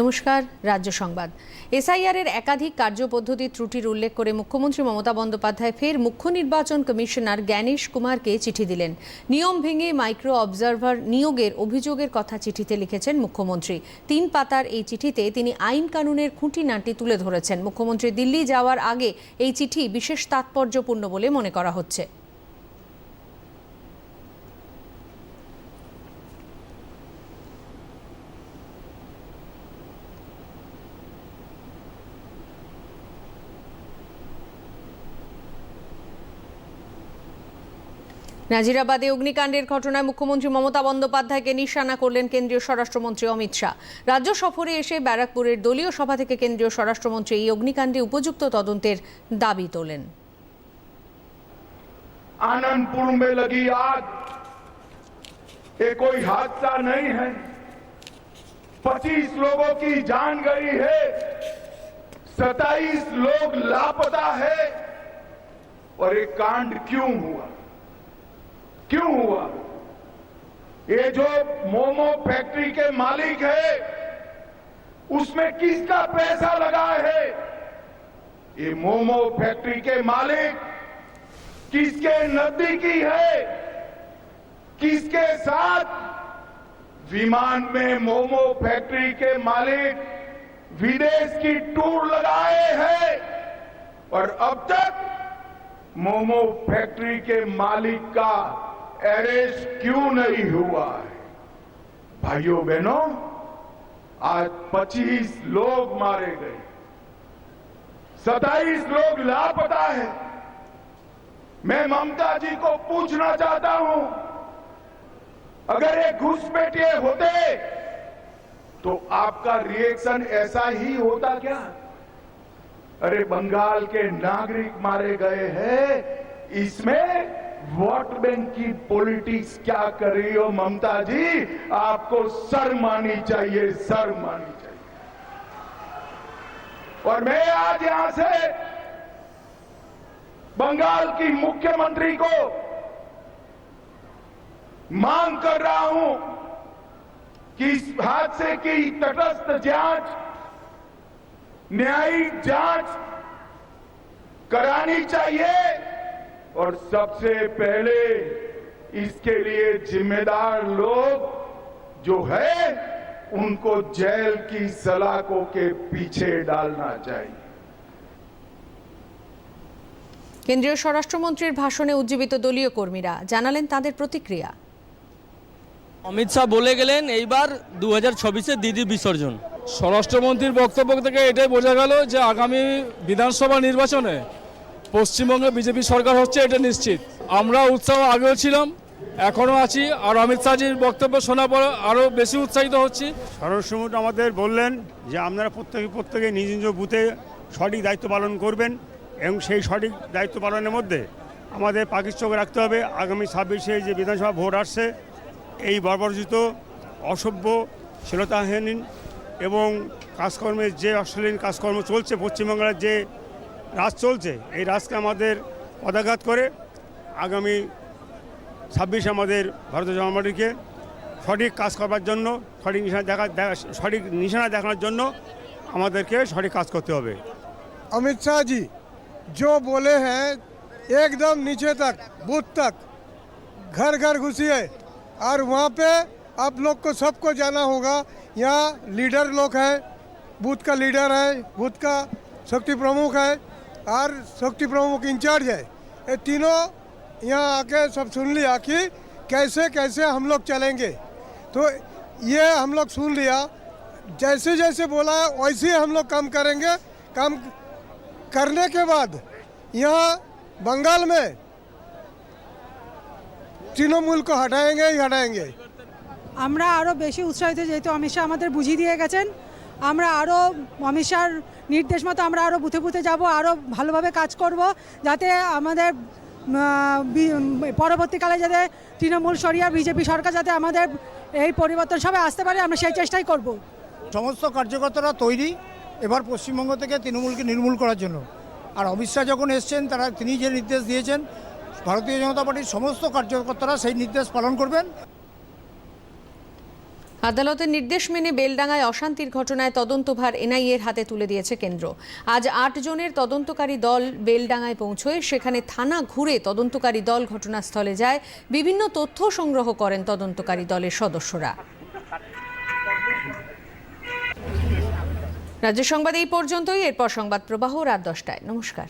নমস্কার, রাজ্য সংবাদ। এসআইআর এর একাধিক কার্যপদ্ধতির ত্রুটির উল্লেখ করে মুখ্যমন্ত্রী মমতা বন্দ্যোপাধ্যায় ফের মুখ্য নির্বাচন কমিশনার জ্ঞানেশ কুমারকে চিঠি দিলেন। নিয়ম ভেঙে মাইক্রো অবজারভার নিয়োগের অভিযোগের কথা চিঠিতে লিখেছেন মুখ্যমন্ত্রী। তিন পাতার এই চিঠিতে তিনি আইন কানুনের খুঁটিনাটি তুলে ধরেছেন। মুখ্যমন্ত্রী দিল্লি যাওয়ার আগে এই চিঠি বিশেষ তাৎপর্যপূর্ণ বলে মনে করা হচ্ছে। নাজিরাবাদে অগ্নিকাণ্ডের ঘটনায় মুখ্যমন্ত্রী মমতা বন্দ্যোপাধ্যায়কে নিশানা করলেন কেন্দ্রীয় স্বরাষ্ট্রমন্ত্রী অমিত শাহ রাজ্য সফরে এসে ব্যারাকপুরের দলীয় সভা থেকে কেন্দ্রীয় স্বরাষ্ট্রমন্ত্রী এই অগ্নিকাণ্ডে উপযুক্ত তদন্তের দাবি তোলেন आनंदपुर में लगी आग ये कोई हादसा नहीं है 25 लोगों की जान गई है 27 लोग लापता है और ये कांड क्यों हुआ क्यों हुआ? ये जो मोमो फैक्ट्री के मालिक है, उसमें किसका पैसा लगा है? ये मोमो फैक्ट्री के मालिक किसके नजदीकी है? किसके साथ? विमान में मोमो फैक्ट्री के मालिक विदेश की टूर लगाए हैं। और अब तक मोमो फैक्ट्री के मालिक का अरेस्ट क्यों नहीं हुआ है? भाइयों बहनों, आज 25 लोग मारे गए। 27 लोग लापता है। मैं ममता जी को पूछना चाहता हूँ, अगर ये घुसपैठिए होते तो आपका रिएक्शन ऐसा ही होता क्या? अरे बंगाल के नागरिक मारे गए हैं, इसमें वोट बैंक की पॉलिटिक्स क्या कर रही हो ममता जी आपको सर मानी चाहिए, सर मानी चाहिए। और मैं आज यहाँ से बंगाल की मुख्यमंत्री को मांग कर रहा हूँ कि इस हादसे की तटस्थ जाँच, न्यायिक जाँच करानी चाहिए। और सबसे पहले इसके लिए जिम्मेदार लोग जो है उनको जेल की सलाखों के पीछे डालना चाहिए কেন্দ্রীয় স্বরাষ্ট্রমন্ত্রীর ভাষণে উজ্জীবিত দলীয় কর্মীরা জানালেন তাদের প্রতিক্রিয়া অমিত শাহ বলে গেলেন এইবার দু হাজার চব্বিশে দিদি বিসর্জন স্বরাষ্ট্রমন্ত্রীর বক্তব্য থেকে এটাই বোঝা গেল যে আগামী বিধানসভা নির্বাচনে পশ্চিমবঙ্গে বিজেপি সরকার হচ্ছে, এটা নিশ্চিত। আমরা উৎসাহ আগেও ছিলাম, এখনও আছি, আর অমিত শাহজির বক্তব্য শোনা পর আরও বেশি উৎসাহিত হচ্ছি। স্বরাষ্ট্রমন্ত্রী আমাদের বললেন যে, আপনারা প্রত্যেকে প্রত্যেকে নিজ নিজ বুথে সঠিক দায়িত্ব পালন করবেন এবং সেই সঠিক দায়িত্ব পালনের মধ্যে আমাদের পাকির চোখ রাখতে হবে। আগামী ছাব্বিশে যে বিধানসভা ভোট আসছে, এই বর্বরচিত, অসভ্য, শ্লীলতাহীন এবং কাজকর্মের যে অশ্লীল কাজকর্ম চলছে পশ্চিমবাংলার যে রাজ চলছে এই রাজকে আমাদের পদাঘাত করে আগামী ছাব্বিশে আমাদের ভারতীয় জনতা পার্টিকে সঠিক কাজ করবার জন্য সঠিক নিশানা দেখা দেখা- সঠিক নিশানা দেখানোর জন্য আমাদেরকে সঠিক কাজ করতে হবে अमित शाह जी जो बोले हैं एकदम नीचे तक बूथ तक घर घर घुसिए और वहाँ पे आप लोग को सबको जाना होगा यहाँ लीडर लोग हैं बूथ का लीडर है बूथ का शक्ति प्रमुख है और शक्ति प्रमुख इंचार्ज है ये तीनों यहाँ आके सब सुन लिया कि कैसे कैसे हम लोग चलेंगे तो ये हम लोग सुन लिया जैसे जैसे बोला है वैसे ही हम लोग काम करेंगे काम करने के बाद यहाँ बंगाल में तृणमूल को हटाएंगे ही हटाएंगे আমরা আরও বেশি উৎসাহিত যেহেতু অমিত শাহ আমাদের বুঝিয়ে দিয়ে গেছেন আমরা আরও অমিশার নির্দেশ মতো আমরা আরও বুথে বুথে যাব আরও ভালোভাবে কাজ করব, যাতে আমাদের পরবর্তীকালে যাতে তৃণমূল সরিয়া, বিজেপি সরকার যাতে আমাদের এই পরিবর্তন সবাই আসতে পারে, আমরা সেই চেষ্টাই করব। সমস্ত কার্যকর্তারা তৈরি এবার পশ্চিমবঙ্গ থেকে তৃণমূলকে নির্মূল করার জন্য। আর অমিত শাহ যখন এসছেন, তারা, তিনি যে নির্দেশ দিয়েছেন, ভারতীয় জনতা পার্টির সমস্ত কার্যকর্তারা সেই নির্দেশ পালন করবেন। আদালতের নির্দেশ মেনে বেলডাঙ্গায় অশান্তির ঘটনায় তদন্তভার এনআইএর হাতে তুলে দিয়েছে কেন্দ্র। আজ আট জনের তদন্তকারী দল বেলডাঙ্গায় পৌঁছয়। সেখানে থানা ঘুরে তদন্তকারী দল ঘটনাস্থলে যায়। বিভিন্ন তথ্য সংগ্রহ করেন তদন্তকারী দলের সদস্যরা। রাজ্য সংবাদ এই পর্যন্তই। এরপর সংবাদ প্রবাহ রাত দশটায়। নমস্কার।